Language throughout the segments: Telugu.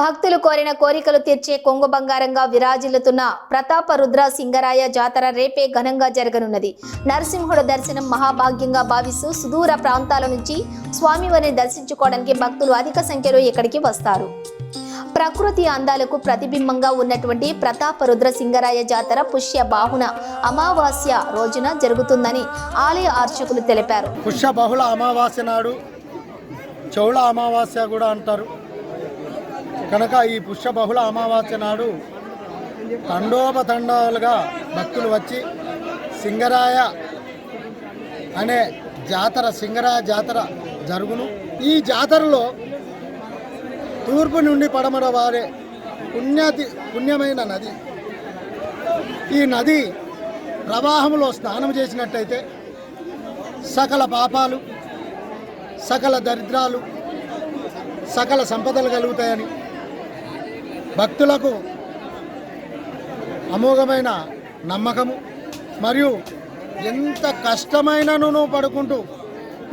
భక్తులు కోరిన కోరికలు తీర్చే కొంగు బంగారంగా విరాజిల్లుతున్న ప్రతాప రుద్ర సింగరాయ జాతర రేపే ఘనంగా జరగనున్నది. నరసింహుడు దర్శనం మహాభాగ్యంగా భావిస్తూ సుదూర ప్రాంతాల నుంచి స్వామివారిని దర్శించుకోవడానికి భక్తులు అధిక సంఖ్యలో ఇక్కడికి వస్తారు. ప్రకృతి అందాలకు ప్రతిబింబంగా ఉన్నటువంటి ప్రతాప రుద్ర సింగరాయ జాతర పుష్య బాహున అమావాస్య రోజున జరుగుతుందని ఆలయ అర్చకులు తెలిపారు. పుష్య బహుళ అమావాస్య నాడు చౌళ అమావాస్య కూడా అంటారు. కనుక ఈ పుష్య బహుళ అమావాస్య నాడు తండోపతండాలుగా భక్తులు వచ్చి సింగరాయ అనే జాతర సింగరాయ జాతర జరుగును. ఈ జాతరలో తూర్పు నుండి పడమర వారే పుణ్యతి పుణ్యమైన నది. ఈ నది ప్రవాహంలో స్నానం చేసినట్టయితే సకల పాపాలు సకల దరిద్రాలు సకల సంపదలు కలుగుతాయని భక్తులకు అమోఘమైన నమ్మకము మరియు ఎంత కష్టమైనను పడుకుంటూ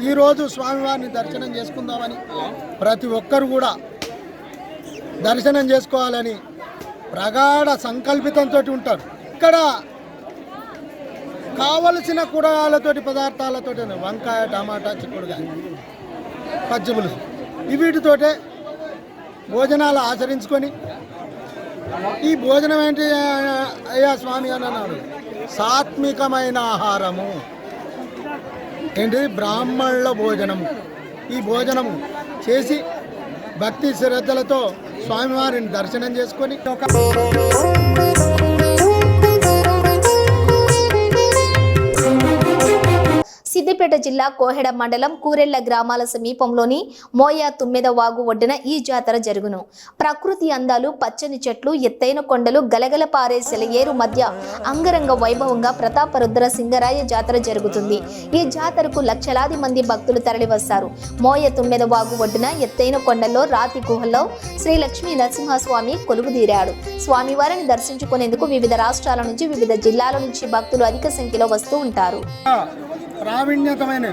ఈరోజు స్వామివారిని దర్శనం చేసుకుందామని ప్రతి ఒక్కరు కూడా దర్శనం చేసుకోవాలని ప్రగాఢ సంకల్పితంతో ఉంటారు. ఇక్కడ కావలసిన కూరగాయలతోటి పదార్థాలతో వంకాయ టమాటా చిక్కుడుగాయ పచ్చిపులుసు వీటితోటే భోజనాలు ఆచరించుకొని ఈ భోజనం ఏంటి అయ్యా స్వామి అని అన్నాడు. సాత్వికమైన ఆహారము. ఏంటి? బ్రాహ్మణుల భోజనము. ఈ భోజనము చేసి భక్తి శ్రద్ధలతో స్వామివారిని దర్శనం చేసుకొని ఒక సిద్దిపేట జిల్లా కోహెడ మండలం కూరెళ్ళ గ్రామాల సమీపంలోని మోయా తుమ్మెద వాగు ఒడ్డున ఈ జాతర జరుగును. ప్రకృతి అందాలు పచ్చని చెట్లు ఎత్తైన కొండలు గలగల పారే సెలయేరు మధ్య అంగరంగ వైభవంగా ప్రతాపరుద్ర సింగరాయ జాతర జరుగుతుంది. ఈ జాతరకు లక్షలాది మంది భక్తులు తరలివస్తారు. మోయ తుమ్మెద వాగు ఒడ్డున ఎత్తైన కొండల్లో రాతి గుహల్లో శ్రీ లక్ష్మీ నరసింహస్వామి కొలువుదీరాడు. స్వామివారిని దర్శించుకునేందుకు వివిధ రాష్ట్రాల నుంచి వివిధ జిల్లాల నుంచి భక్తులు అధిక సంఖ్యలో వస్తూ ఉంటారు. ప్రావీణ్యతమైన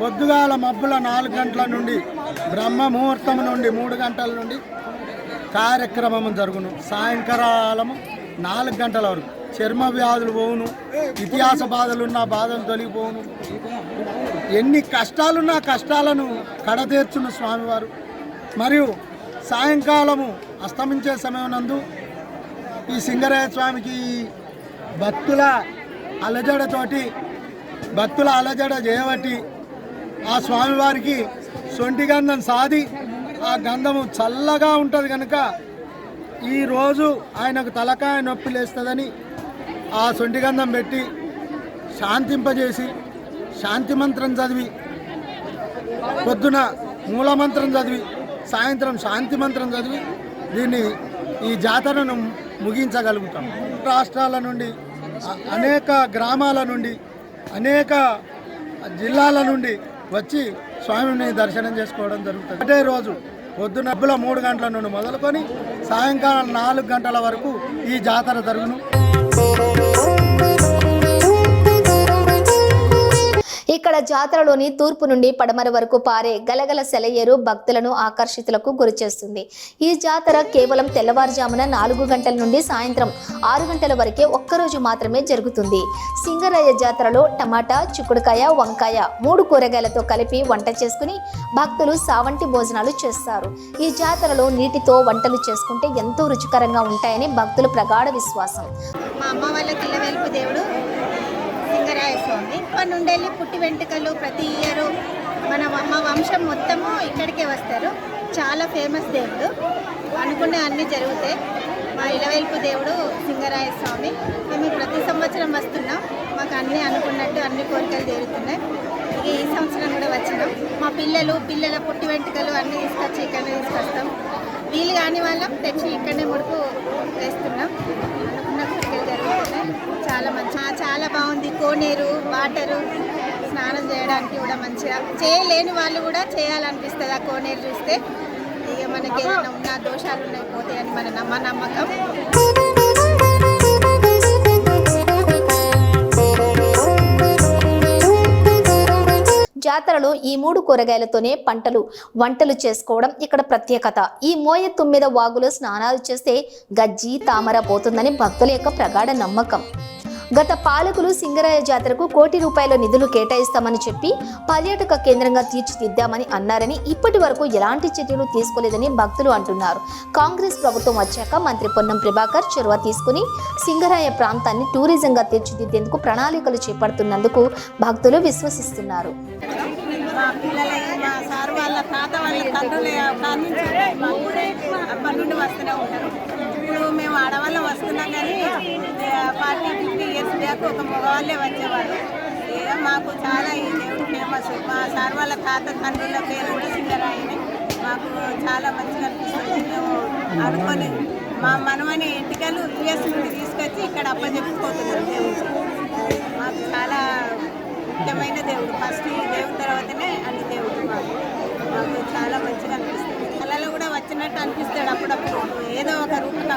పొద్దుగాల మబ్బుల నాలుగు గంటల నుండి బ్రహ్మ ముహూర్తం నుండి మూడు గంటల నుండి కార్యక్రమం జరుగును. సాయంకాలము నాలుగు గంటల వరకు. చర్మ వ్యాధులు పోవును ఇతిహాస బాధలున్న బాధలు తొలగిపోవును. ఎన్ని కష్టాలున్నా కష్టాలను కడతీర్చును స్వామివారు. మరియు సాయంకాలము అస్తమించే సమయం నందు ఈ సింగరాయ స్వామికి భక్తుల అలజడతోటి భక్తుల అలజడ చేయబట్టి ఆ స్వామివారికి సొంటి గంధం సాది ఆ గంధము చల్లగా ఉంటుంది కనుక ఈరోజు ఆయనకు తలకాయ నొప్పి లేస్తుందని ఆ సొంటి గంధం పెట్టి శాంతింపజేసి శాంతి మంత్రం చదివి పొద్దున మూలమంత్రం చదివి సాయంత్రం శాంతి మంత్రం చదివి దీన్ని ఈ జాతరను ముగించగలుగుతాం. రాష్ట్రాల నుండి అనేక గ్రామాల నుండి అనేక జిల్లాల నుండి వచ్చి స్వామిని దర్శనం చేసుకోవడం జరుగుతుంది. అదే రోజు పొద్దున డబ్బుల మూడు గంటల నుండి మొదలుకొని సాయంకాలం నాలుగు గంటల వరకు ఈ జాతర జరుగును. ఇక్కడ జాతరలోని తూర్పు నుండి పడమర వరకు పారే గలగల సెలయేరు భక్తులను ఆకర్షితులకు గురిచేస్తుంది. ఈ జాతర కేవలం తెల్లవారుజామున నాలుగు గంటల నుండి సాయంత్రం ఆరు గంటల వరకే ఒక్కరోజు మాత్రమే జరుగుతుంది. సింగరయ్య జాతరలో టమాటా చిక్కుడుకాయ వంకాయ మూడు కూరగాయలతో కలిపి వంట చేసుకుని భక్తులు సావంటి భోజనాలు చేస్తారు. ఈ జాతరలో నీటితో వంటలు చేసుకుంటే ఎంతో రుచికరంగా ఉంటాయని భక్తుల ప్రగాఢ విశ్వాసం. మా అమ్మ వాళ్ళ దేవుడు అప్పటి నుండి వెళ్ళి పుట్టి వెంట్రుకలు ప్రతి ఇయర్ మన మా వంశం మొత్తము ఇక్కడికే వస్తారు. చాలా ఫేమస్ దేవుడు. అనుకునే అన్నీ జరుగుతాయి. మా ఇలవెల్పు దేవుడు సింగరాయ స్వామి. మేము ప్రతి సంవత్సరం వస్తున్నాం. మాకు అన్నీ అనుకున్నట్టు అన్ని కోరికలు తీరుతున్నాయి. ఇక ఈ సంవత్సరం కూడా వచ్చినాం. మా పిల్లలు పిల్లల పుట్టి వెంట్రుకలు అన్నీ తీసుకొచ్చి ఇక్కడనే తీసుకొస్తాం. వీలు కాని వాళ్ళం తెచ్చి ఇక్కడనే ముడుపు వేస్తున్నాం. అనుకున్న కోరికలు జరుగుతున్నాయి. చాలా మంచి చాలా బాగుంది. కోనేరు వాటరు స్నానం చేయడానికి కూడా మంచిగా చేయలేని వాళ్ళు కూడా చేయాలనిపిస్తుంది ఆ కోనేరు చూస్తే. ఇక మనకి ఏదైనా ఉన్న దోషాలు ఉన్నాయి పోతాయని మన నమ్మ నమ్మకం. జాతరలో ఈ మూడు కూరగాయలతోనే పంటలు వంటలు చేసుకోవడం ఇక్కడ ప్రత్యేకత. ఈ మోయ తుమ్మిద వాగులో స్నానాలు చేస్తే గజ్జి తామర పోతుందని భక్తుల యొక్క ప్రగాఢ నమ్మకం. గత పాలకులు సింగరాయ జాతరకు కోటి రూపాయల నిధులు కేటాయిస్తామని చెప్పి పర్యాటక కేంద్రంగా తీర్చిదిద్దామని అన్నారని ఇప్పటి వరకు ఎలాంటి చర్యలు తీసుకోలేదని భక్తులు అంటున్నారు. కాంగ్రెస్ ప్రభుత్వం వచ్చాక మంత్రి పొన్నం ప్రభాకర్ చొరవ తీసుకుని సింగరాయ ప్రాంతాన్ని టూరిజంగా తీర్చిదిద్దేందుకు ప్రణాళికలు చేపడుతున్నందుకు భక్తులు విశ్వసిస్తున్నారు. పన్నెండు వస్తూనే ఉంటారు సార్ వాళ్ళ తాత వాళ్ళ తండ్రుల కాడ నుంచి మా ఊరే అప్పటి నుండి వస్తూనే ఉంటారు ఇప్పుడు మేము ఆడవాళ్ళం వస్తున్నాం కానీ ఫార్టీ ఫిఫ్టీ ఇయర్స్ ఒక మగవాళ్ళే వచ్చేవాళ్ళు ఇక మాకు చాలా ఈ దేవుడు ఫేమస్. మా సార్ వాళ్ళ తాత తండ్రుల పేరు కూడా మాకు చాలా మంచిగా అనిపిస్తుంది. మేము అనుకొని మా మనమని ఎంటికలు యుఎస్ నుండి తీసుకొచ్చి ఇక్కడ అప్పచెప్పిపోతున్నారు దేవుడు మాకు చాలా ముఖ్యమైన దేవుడు. ఫస్ట్ ఈ దేవుడి తర్వాతనే అన్ని దేవుడు మాకు. మాకు చాలా మంచిగా అనిపిస్తుంది. వచ్చినట్టు అనిపిస్తాడు అప్పుడప్పుడు. ఏదో ఒక రూపకంగా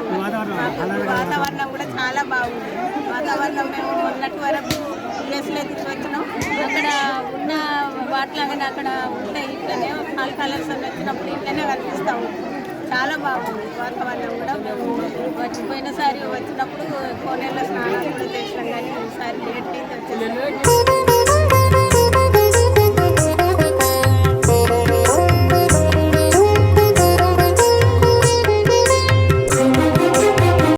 వాతావరణం కూడా చాలా బాగుంది. వాతావరణం మేము మొన్నటి వరకు ప్లేస్లో తిరిగి వచ్చినాం అక్కడ ఉన్న వాటిలాగానే అక్కడ ఉంటే ఇట్లనే కాల్ కలర్స్ అని వచ్చినప్పుడు ఇట్లనే కనిపిస్తాం చాలా బాగుంది వాతావరణం కూడా. మేము వచ్చిపోయినసారి వచ్చినప్పుడు కోనేళ్ళ స్నానాలు కూడా చేసినాం.